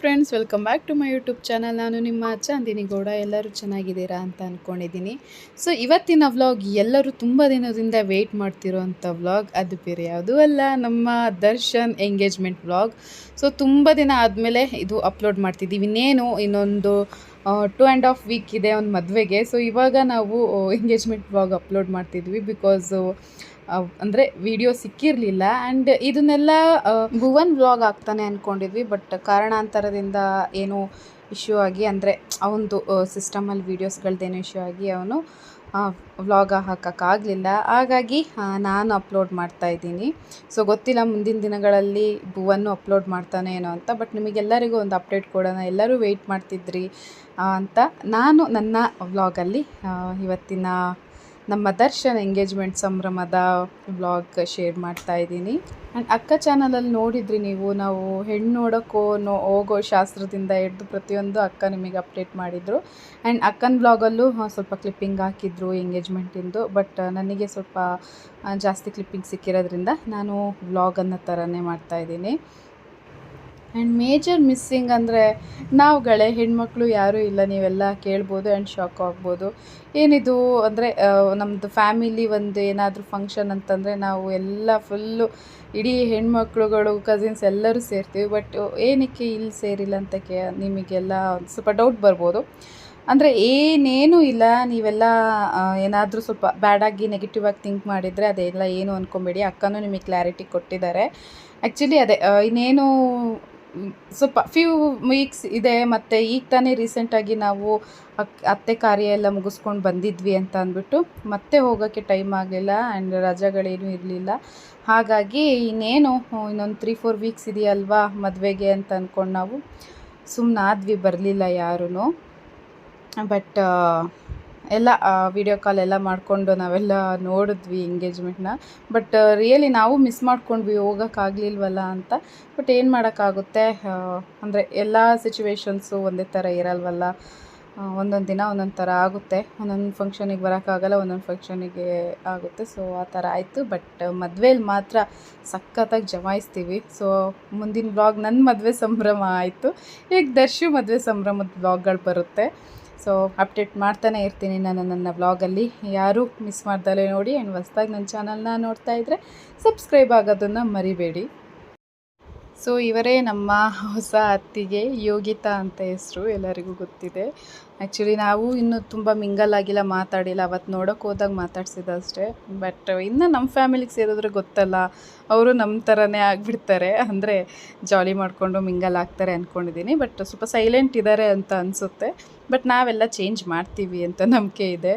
Friends welcome back to my YouTube channel ನಾನು ನಿಮ್ಮ ಚಾಂದಿನಿ ಗೌಡ. ಎಲ್ಲರೂ ಚೆನ್ನಾಗಿದ್ದೀರಾ ಅಂತ ಅಂದ್ಕೊಂಡಿದ್ದೀನಿ ಸೊ ಇವತ್ತಿನ ವ್ಲಾಗ್ ಎಲ್ಲರೂ ತುಂಬ ದಿನದಿಂದ ವೆಯ್ಟ್ ಮಾಡ್ತಿರೋಂಥ ವ್ಲಾಗ್ ಅದು ಬೇರೆ ಯಾವುದೂ ಅಲ್ಲ, ನಮ್ಮ ದರ್ಶನ್ ಎಂಗೇಜ್ಮೆಂಟ್ ವ್ಲಾಗ್ ಸೊ ತುಂಬ ದಿನ ಆದಮೇಲೆ ಇದು ಅಪ್ಲೋಡ್ ಮಾಡ್ತಿದ್ದೀವಿ. ಇನ್ನೇನು, ಇನ್ನೊಂದು ಟು ಆ್ಯಂಡ್ ಹಾಫ್ ವೀಕ್ ಇದೆ ಒಂದು ಮದುವೆಗೆ. ಸೊ ಇವಾಗ ನಾವು ಎಂಗೇಜ್ಮೆಂಟ್ ವ್ಲಾಗ್ ಅಪ್ಲೋಡ್ ಮಾಡ್ತಿದ್ವಿ ಬಿಕಾಸು ಅಂದರೆ ವಿಡಿಯೋ ಸಿಕ್ಕಿರಲಿಲ್ಲ ಆ್ಯಂಡ್ ಇದನ್ನೆಲ್ಲ ಭುವನ್ ವ್ಲಾಗ್ ಆಗ್ತಾನೆ ಅಂದ್ಕೊಂಡಿದ್ವಿ ಬಟ್ ಕಾರಣಾಂತರದಿಂದ ಏನು ಇಶ್ಯೂ ಆಗಿ ಅಂದರೆ ಅವನದು ಸಿಸ್ಟಮಲ್ಲಿ ವೀಡಿಯೋಸ್ಗಳ್ದೇನೋ ಇಶ್ಯೂ ಆಗಿ ಅವನು ವ್ಲಾಗ ಹಾಕೋಕ್ಕಾಗಲಿಲ್ಲ ಹಾಗಾಗಿ ನಾನು ಅಪ್ಲೋಡ್ ಮಾಡ್ತಾ ಇದ್ದೀನಿ. ಸೊ ಗೊತ್ತಿಲ್ಲ ಮುಂದಿನ ದಿನಗಳಲ್ಲಿ ಭುವನ್ನು ಅಪ್ಲೋಡ್ ಮಾಡ್ತಾನೆ ಏನೋ ಅಂತ ಬಟ್ ನಿಮಗೆಲ್ಲರಿಗೂ ಒಂದು ಅಪ್ಡೇಟ್ ಕೊಡೋಣ. ಎಲ್ಲರೂ ವೆಯ್ಟ್ ಮಾಡ್ತಿದ್ರಿ ಅಂತ ನಾನು ನನ್ನ ವ್ಲಾಗಲ್ಲಿ ಇವತ್ತಿನ ನಮ್ಮ ದರ್ಶನ್ ಎಂಗೇಜ್ಮೆಂಟ್ ಸಂಭ್ರಮದ ವ್ಲಾಗ್ ಶೇರ್ ಮಾಡ್ತಾ ಇದ್ದೀನಿ. ಆ್ಯಂಡ್ ಅಕ್ಕ ಚಾನಲಲ್ಲಿ ನೋಡಿದ್ರಿ ನೀವು, ನಾವು ಹೆಣ್ಣು ನೋಡೋಕ್ಕೋ ನೋ ಹೋಗೋ ಶಾಸ್ತ್ರದಿಂದ ಹಿಡ್ದು ಪ್ರತಿಯೊಂದು ಅಕ್ಕ ನಿಮಗೆ ಅಪ್ಡೇಟ್ ಮಾಡಿದರು. ಆ್ಯಂಡ್ ಅಕ್ಕನ ಬ್ಲಾಗಲ್ಲೂ ಸ್ವಲ್ಪ ಕ್ಲಿಪ್ಪಿಂಗ್ ಹಾಕಿದ್ರು ಎಂಗೇಜ್ಮೆಂಟಿಂದು ಬಟ್ ನನಗೆ ಸ್ವಲ್ಪ ಜಾಸ್ತಿ ಕ್ಲಿಪ್ಪಿಂಗ್ ಸಿಕ್ಕಿರೋದ್ರಿಂದ ನಾನು ವ್ಲಾಗನ್ನು ಥರನೇ ಮಾಡ್ತಾಯಿದ್ದೀನಿ ಆ್ಯಂಡ್ ಮೇಜರ್ ಮಿಸ್ಸಿಂಗ್ ಅಂದರೆ ನಾವುಗಳೇ ಹೆಣ್ಮಕ್ಳು ಯಾರೂ ಇಲ್ಲ, ನೀವೆಲ್ಲ ಕೇಳ್ಬೋದು ಆ್ಯಂಡ್ ಶಾಕ್ ಆಗ್ಬೋದು. ಏನಿದು ಅಂದರೆ ನಮ್ಮದು ಫ್ಯಾಮಿಲಿ ಒಂದು ಏನಾದರೂ ಫಂಕ್ಷನ್ ಅಂತಂದರೆ ನಾವು ಎಲ್ಲ ಫುಲ್ಲು ಇಡೀ ಹೆಣ್ಮಕ್ಳುಗಳು ಕಸಿನ್ಸ್ ಎಲ್ಲರೂ ಸೇರ್ತೀವಿ. ಬಟ್ ಏನಕ್ಕೆ ಇಲ್ಲಿ ಸೇರಿಲ್ಲ ಅಂತ ಕೇ, ನಿಮಗೆಲ್ಲ ಸ್ವಲ್ಪ ಡೌಟ್ ಬರ್ಬೋದು. ಅಂದರೆ ಏನೇನೂ ಇಲ್ಲ, ನೀವೆಲ್ಲ ಏನಾದರೂ ಸ್ವಲ್ಪ ಬ್ಯಾಡಾಗಿ ನೆಗೆಟಿವ್ ಆಗಿ ಥಿಂಕ್ ಮಾಡಿದರೆ ಅದೆಲ್ಲ ಏನು ಅಂದ್ಕೊಂಬೇಡಿ ಅಕ್ಕನೂ ನಿಮಗೆ ಕ್ಲಾರಿಟಿ ಕೊಟ್ಟಿದ್ದಾರೆ. ಆ್ಯಕ್ಚುಲಿ ಅದೇ ಇನ್ನೇನು ಸ್ವಲ್ಪ ಫ್ಯೂ ವೀಕ್ಸ್ ಇದೆ, ಮತ್ತು ಈಗ ತಾನೇ ರೀಸೆಂಟಾಗಿ ನಾವು ಅತ್ತೆ ಕಾರ್ಯ ಎಲ್ಲ ಮುಗಿಸ್ಕೊಂಡು ಬಂದಿದ್ವಿ ಅಂತ ಅಂದ್ಬಿಟ್ಟು ಮತ್ತೆ ಹೋಗೋಕ್ಕೆ ಟೈಮ್ ಆಗಲಿಲ್ಲ ಆ್ಯಂಡ್ ರಜಾಗಳೇನು ಇರಲಿಲ್ಲ. ಹಾಗಾಗಿ ಇನ್ನೇನು, ಇನ್ನೊಂದು ತ್ರೀ ಫೋರ್ ವೀಕ್ಸ್ ಇದೆಯಲ್ವಾ ಮದುವೆಗೆ ಅಂತ ಅಂದ್ಕೊಂಡು ನಾವು ಸುಮ್ಮನಾದ್ವಿ ಬರಲಿಲ್ಲ ಯಾರೂ ಬಟ್ ಎಲ್ಲ ವಿಡಿಯೋ ಕಾಲ್ ಎಲ್ಲ ಮಾಡಿಕೊಂಡು ನಾವೆಲ್ಲ ನೋಡಿದ್ವಿ ಎಂಗೇಜ್ಮೆಂಟ್ನ ಬಟ್ ರಿಯಲಿ ನಾವು ಮಿಸ್ ಮಾಡ್ಕೊಂಡ್ವಿ ಹೋಗೋಕ್ಕಾಗಲಿಲ್ವಲ್ಲ ಅಂತ. ಬಟ್ ಏನು ಮಾಡೋಕ್ಕಾಗುತ್ತೆ? ಅಂದರೆ ಎಲ್ಲ ಸಿಚುವೇಶನ್ಸು ಒಂದೇ ಥರ ಇರಲ್ವಲ್ಲ. ಒಂದೊಂದು ದಿನ ಒಂದೊಂದು ಥರ ಆಗುತ್ತೆ. ಒಂದೊಂದು ಫಂಕ್ಷನಿಗೆ ಬರೋಕ್ಕಾಗಲ್ಲ ಒಂದೊಂದು ಫಂಕ್ಷನಿಗೆ ಆಗುತ್ತೆ. ಸೊ ಆ ಥರ ಆಯಿತು. ಬಟ್ ಮದುವೆಯಲ್ಲಿ ಮಾತ್ರ ಸಖತ್ತಾಗಿ ಜಮಾಯಿಸ್ತೀವಿ. ಸೊ ಮುಂದಿನ ಬ್ಲಾಗ್ ನನ್ನ ಮದುವೆ ಸಂಭ್ರಮ ಆಯಿತು. ಈಗ ದರ್ಶು ಮದುವೆ ಸಂಭ್ರಮದ ಬ್ಲಾಗ್ಗಳು ಬರುತ್ತೆ. ಸೊ ಅಪ್ಡೇಟ್ ಮಾಡ್ತಾನೆ ಇರ್ತೀನಿ ನಾನು ನನ್ನ ಬ್ಲಾಗಲ್ಲಿ ಯಾರೂ ಮಿಸ್ ಮಾಡ್ದಲೇ ನೋಡಿ ಆ್ಯಂಡ್ ಹೊಸ್ದಾಗಿ ನನ್ನ ಚಾನಲ್ನ ನೋಡ್ತಾ ಇದ್ದರೆ ಸಬ್ಸ್ಕ್ರೈಬ್ ಆಗೋದನ್ನು ಮರಿಬೇಡಿ. ಸೊ ಇವರೇ ನಮ್ಮ ಹೊಸ ಅತ್ತಿಗೆ ಯೋಗಿತಾ ಅಂತ ಹೆಸರು ಎಲ್ಲರಿಗೂ ಗೊತ್ತಿದೆ. ಆ್ಯಕ್ಚುಲಿ ನಾವು ಇನ್ನೂ ತುಂಬ ಮಿಂಗಲ್ ಆಗಿಲ್ಲ, ಮಾತಾಡಿಲ್ಲ. ಅವತ್ತು ನೋಡೋಕೆ ಹೋದಾಗ ಮಾತಾಡ್ಸಿದ್ದು ಅಷ್ಟೇ. ಬಟ್ ಇನ್ನು ನಮ್ಮ ಫ್ಯಾಮಿಲಿಗೆ ಸೇರಿದ್ರೆ ಗೊತ್ತಲ್ಲ. ಅವರು ನಮ್ಮ ಥರನೇ ಆಗಿಬಿಡ್ತಾರೆ. ಅಂದರೆ ಜಾಲಿ ಮಾಡಿಕೊಂಡು ಮಿಂಗಲ್ ಆಗ್ತಾರೆ ಅಂದ್ಕೊಂಡಿದ್ದೀನಿ ಬಟ್ ಸ್ವಲ್ಪ ಸೈಲೆಂಟ್ ಇದ್ದಾರೆ ಅಂತ ಅನಿಸುತ್ತೆ. ಬಟ್ ನಾವೆಲ್ಲ ಚೇಂಜ್ ಮಾಡ್ತೀವಿ ಅಂತ ನಂಬಿಕೆ ಇದೆ.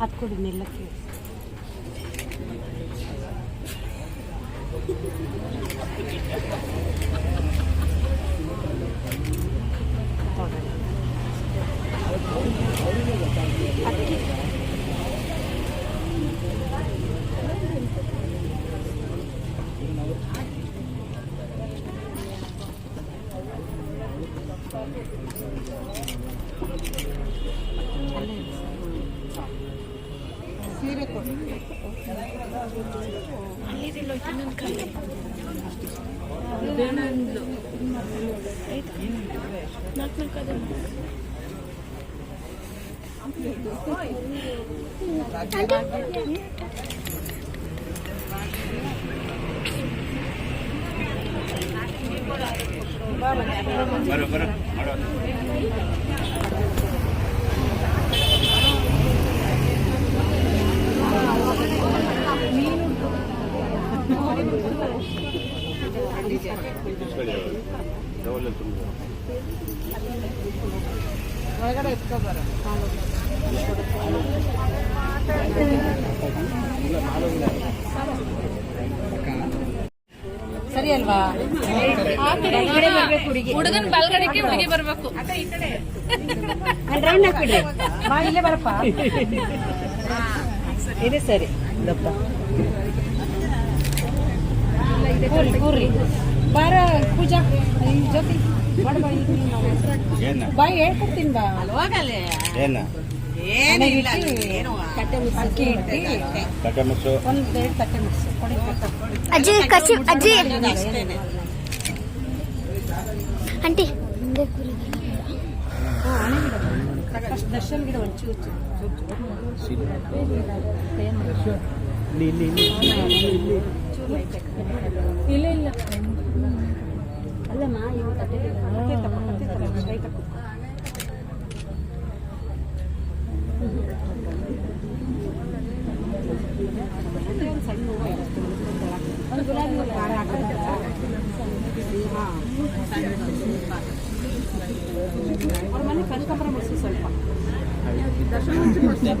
हाथ नील डूबने Thank you. 알리딜로 있다면 ಬರೋ ಬರೋ ಸರಿ ಅಲ್ವಾ ಹುಡುಗನ್ ಬಲ್ಗಡೆಗೆ ಹುಡುಗಿ ಬರ್ಬೇಕು. ರೌಂಡ್ ಬಾ ಇಲ್ಲೇ ಬರಪ್ಪ. ಇದೆ ಸರಿ. ದಪ್ಪ. ಕೂರ್ರಿ ಕೂರ್ರಿ. ಬಾರ ಪೂಜಾ ಜೊತೆ ಬಾ ಹೇಳ್ಕೊಡ್ತೀನಿ ಬಾ. ಹೋಗಲ್ಲೇ ಏನ? ತಟ್ಟೆ ಇಟ್ಟಿ ಅಕ್ಕಿ ಇಟ್ಟು. ಕಟ್ಟೆ ಮಿಕ್ಸು ಒಂದು ತಟ್ಟೆ ಮಿಕ್ಸ್ ಕೊಡಿ ಅಜ್ಜಿ ಕಸಿ ಅಜ್ಜಿ. ಅಂಟಿ ಆಂಟಿ. ದರ್ಶನ್ ಗಿಡ ಒಂಚೂರು ಚೂರು ಚೂರು. ಇಲ್ಲ ಇಲ್ಲ ಅಲ್ಲಮ್ಮ ಇವು ಗುಲಾಬಿ ಹೂವು ಖಾರ ಹಾ. ಅವ್ರ ಮನೆ ಕನಕಾಂಬರ ಮುಡ್ಸಿ ಸ್ವಲ್ಪ ತಗೊಂಡು ತಲೆ ಮೇಲೆ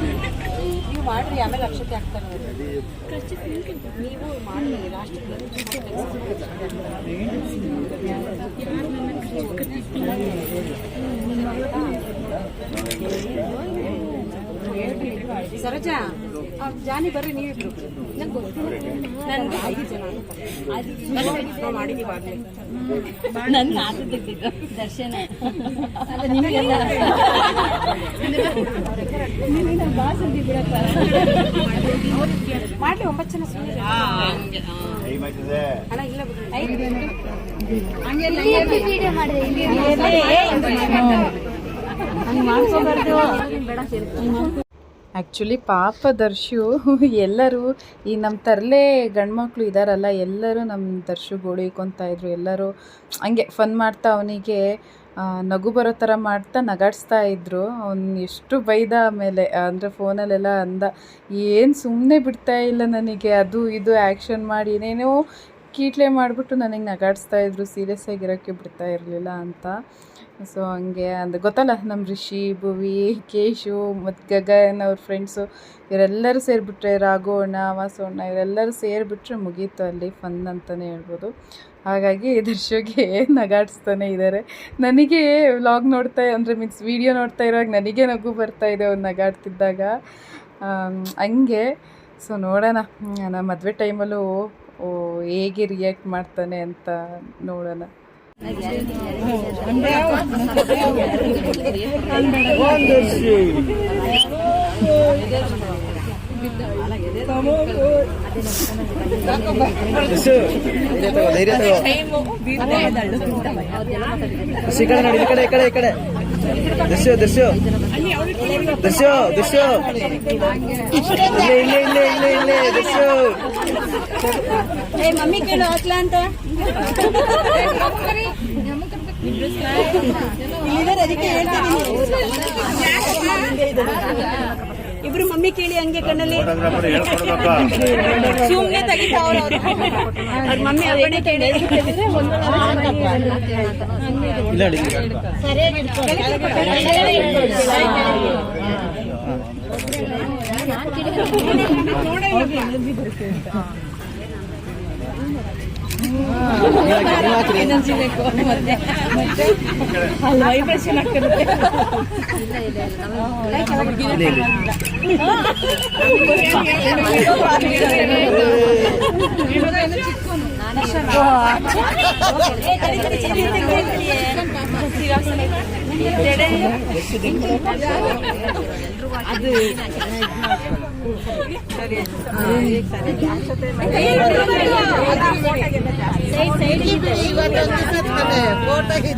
ನೀವು ಮಾಡ್ರಿ ಆಮೇಲೆ ಅಕ್ಷತೆ ಹಾಕ್ತಾರೆ ನೀವು ಮಾಡಿ ಲಾಸ್ಟ್ ಸರೋಜಾ ಜಾನಿ ಬರ್ರಿ ನೀವಿಬ್ರು ನಂಗೆ ಗೊತ್ತು ನನಗೆ ಐದು ಜನ ನಾವು ಮಾಡಿದೀವಿ ಆಗ್ಲೇ ನನ್ ಮಾತು ತೆಗ್ದಿದ್ದು ದರ್ಶನ ನಿಮಗೆಲ್ಲ ಮಾಡ್ಲಿ ಒಂಬತ್ತು ಜನ ಸುಮ್ಮನೆ ಅಣ್ಣ ಇಲ್ಲ ಹಂಗೆ ಮಾಡಿದೆ ಇಲ್ಲಿ ಆ್ಯಕ್ಚುಲಿ ಪಾಪ ದರ್ಶು ಎಲ್ಲರೂ, ಈ ನಮ್ಮ ತರಲೆ ಗಂಡ್ಮಕ್ಳು ಇದ್ದಾರಲ್ಲ ಎಲ್ಲರೂ ನಮ್ಮ ದರ್ಶು ಇದ್ರು. ಎಲ್ಲರೂ ಹಂಗೆ ಫನ್ ಮಾಡ್ತಾ ಅವನಿಗೆ ನಗು ಬರೋ ಥರ ಮಾಡ್ತಾ ನಗಾಡಿಸ್ತಾ ಇದ್ರು. ಅವ್ನು ಎಷ್ಟು ಬೈದ ಆಮೇಲೆ, ಅಂದರೆ ಫೋನಲ್ಲೆಲ್ಲ ಅಂದ, ಏನು ಸುಮ್ಮನೆ ಬಿಡ್ತಾ ಇಲ್ಲ ನನಗೆ, ಅದು ಇದು ಆ್ಯಕ್ಷನ್ ಮಾಡಿ ಏನೇನೋ ಕೀಟ್ಲೆ ಮಾಡಿಬಿಟ್ಟು ನನಗೆ ನಗಾಡಿಸ್ತಾ ಇದ್ರು ಸೀರಿಯಸ್ ಆಗಿರೋಕ್ಕೆ ಬಿಡ್ತಾ ಇರಲಿಲ್ಲ ಅಂತ. ಸೊ ಹಂಗೆ ಅಂದರೆ ಗೊತ್ತಲ್ಲ ನಮ್ಮ ರಿಷಿ, ಭುವಿ, ಕೇಶು ಮತ್ತು ಗಗನ್ ಅವ್ರ ಫ್ರೆಂಡ್ಸು ಇವರೆಲ್ಲರೂ ಸೇರಿಬಿಟ್ರೆ ರಾಘವಣ್ಣ ವಾಸವಣ್ಣ ಇವರೆಲ್ಲರೂ ಸೇರಿಬಿಟ್ರೆ ಮುಗೀತು ಅಲ್ಲಿ ಫನ್ ಅಂತಲೇ ಹೇಳ್ಬೋದು. ಹಾಗಾಗಿ ದರ್ಶೋಗೆ ನಗಾಡಿಸ್ತಾನೆ ಇದ್ದಾರೆ ನನಗೆ ವ್ಲಾಗ್ ನೋಡ್ತಾ, ಅಂದರೆ ಮೀನ್ಸ್ ವೀಡಿಯೋ ನೋಡ್ತಾ ಇರುವಾಗ ನನಗೆ ನಗು ಬರ್ತಾ ಇದೆ ಅವ್ರು ನಗಾಡ್ತಿದ್ದಾಗ. ಹಂಗೆ. ಸೊ ನೋಡೋಣ. ನಾನು ಮದುವೆ ಟೈಮಲ್ಲೂ ಹೇಗೆ ರಿಯಾಕ್ಟ್ ಮಾಡ್ತಾನೆ ಅಂತ ನೋಡೋಣ ಧೈರ್ಯ ಈ ಕಡೆ ನೋಡಿ ಈ ಕಡೆ ಈ ಕಡೆ ಈ ಕಡೆ ದಸ್ಯು ದಸ್ಯು ದಸ್ಯು ದಸ್ಯು ಇಲ್ಲೇ ಇಲ್ಲೇ ಇಲ್ಲೇ ಇಲ್ಲೇ ಇಲ್ಲೇ ದಸ್ಯು ಮಮ್ಮಿ ಕೇಳು ಹಾಕ್ಲಾ ಅಂತ ಇಲ್ಲಿದ್ದಾರೆ ಅದಕ್ಕೆ ಹೇಳ್ತಾ ಇಬ್ರು ಮಮ್ಮಿ ಕೇಳಿ ಹಂಗೆ ಕಣ್ಣಲ್ಲಿ. ಸುಮ್ನೆ ತೆಗಿತಾವ್ರ ಅವ್ರ ಮಮ್ಮಿ ಅವನೇ ಕೇಳಿ. ಇಲ್ಲ ನೋಡಿ ಇಲ್ಲಿ. ನೀವು ಹಾಕಿ, ನೀವು ಹಾಕ್ರಿ. ಅಲ್ಲಿ ವೈಬ್ರೇಷನ್ ಆಗ್ತಿರುತ್ತೆ ಇಲ್ಲಿ, ಇಲ್ಲಿ. ಅಂತ ಇಲ್ಲಿ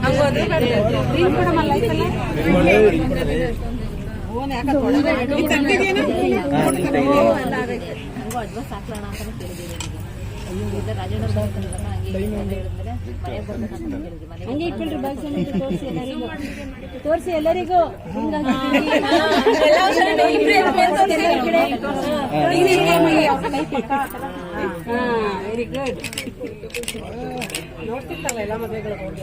ತೆಗೀರಿ. ಹಂಗೆ ಇಟ್ಕೊಳ್ರಿ ಬಾಯ್ಸ್ ತೋರಿಸಿ ಎಲ್ಲರಿಗೂ ತೋರಿಸಿ ಎಲ್ಲರಿಗೂ ವೆರಿ ಗುಡ್ ನೋಡ್ತಿರ್ತಲ್ಲ ಎಲ್ಲ ಮದುವೆಗಳು ಹೋಗಿ.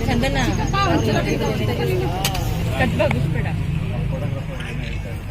ಕ್ಯಾಮ್ರಾ ನೋಡ್ತೀವಿ ನೋಡಪ್ಪ ಇಲ್ಲಿ ದರ್ಶನ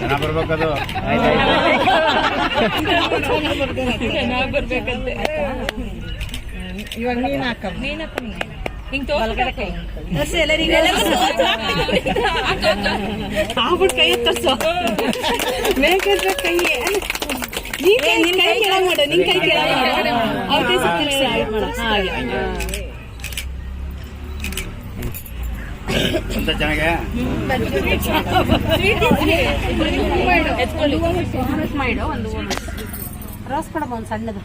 ಕಡೆ ಬರ್ಬೇಕದು. ಇವಾಗ ನೀನ್ ಹಾಕ. ಹಿಂಗ್ ತೋರ್ಸ್ಬೇಕು. ತೋರಿಸಿ. ಎಲ್ಲರಿಗೂ ಆಗ್ಬಿಟ್ಟು ಕೈ ತೋರ್ಸು ಮೇಕತ್ರ ಕೈ ನೀನ್ ಕೈ ನಿನ್ ಕೈ ಕೆಳ ಮಾಡು ನಿನ್ ಕೈ ಕೆಳ ಮಾಡು. ಅವ್ರ ಕೈ ಹಾಗೆ. ಅಂತ ಚೆನ್ನಾಗೆ ಒಂದು ರೋಸ್ ಕೊಡಬ ಒಂದು ಸಣ್ಣದು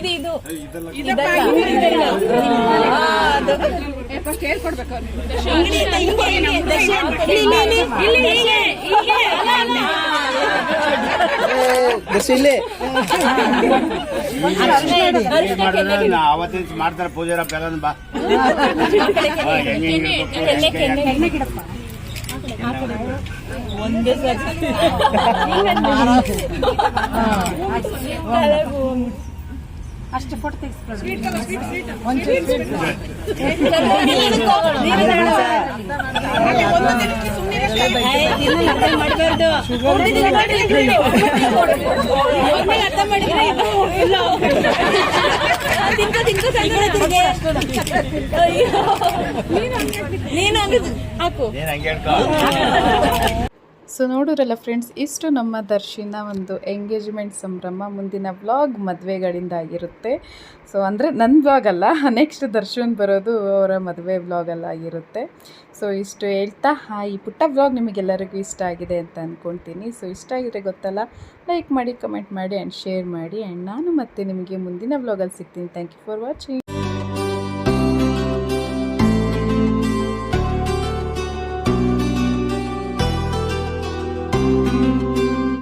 ಇದು ಅವತ್ತಿನ ಮಾಡ್ತಾರೆ ಪೂಜಾರ ಎಲ್ಲ ಬಾ ಒಂದೇ ಹೆಂಗೆ ಹೆಂಗೆ ಇರ್ಬೇಕು, ಹೆಂಗೆ ಹೆಂಗೆ ಅಷ್ಟು ಫೋಟೋ ತೆಗಿಸ್ಕೊಳ್ಳಿ ಮಾಡಬಾರ್ದು ಅರ್ಥ ಮಾಡಿದ್ರೆ ನೀನು ಹಂಗೆ ಹಾಕು. ನೀನ್ ಹಂಗೆ ಹೇಳ್ಕೊ. ಸೊ ನೋಡೋರಲ್ಲ ಫ್ರೆಂಡ್ಸ್ ಇಷ್ಟು ನಮ್ಮ ದರ್ಶಿನ ಒಂದು ಎಂಗೇಜ್ಮೆಂಟ್ ಸಂಭ್ರಮ ಮುಂದಿನ ವ್ಲಾಗ್ ಮದುವೆಗಳಿಂದ ಆಗಿರುತ್ತೆ ಸೊ ಅಂದರೆ ನನ್ನ ವ್ಲಾಗ್ ಅಲ್ಲ ನೆಕ್ಸ್ಟ್ ದರ್ಶನ್ ಬರೋದು ಅವರ ಮದುವೆ ವ್ಲಾಗಲ್ಲ ಆಗಿರುತ್ತೆ ಸೊ ಇಷ್ಟು ಹೇಳ್ತಾ ಈ ಪುಟ್ಟ ವ್ಲಾಗ್ ನಿಮಗೆಲ್ಲರಿಗೂ ಇಷ್ಟ ಆಗಿದೆ ಅಂತ ಅಂದ್ಕೊಳ್ತೀನಿ ಸೊ ಇಷ್ಟ ಆಗಿದೆ ಗೊತ್ತಲ್ಲ ಲೈಕ್ ಮಾಡಿ ಕಮೆಂಟ್ ಮಾಡಿ ಆ್ಯಂಡ್ ಶೇರ್ ಮಾಡಿ ಆ್ಯಂಡ್ ನಾನು ಮತ್ತೆ ನಿಮಗೆ ಮುಂದಿನ ವ್ಲಾಗಲ್ಲಿ ಸಿಗ್ತೀನಿ. Thank you for watching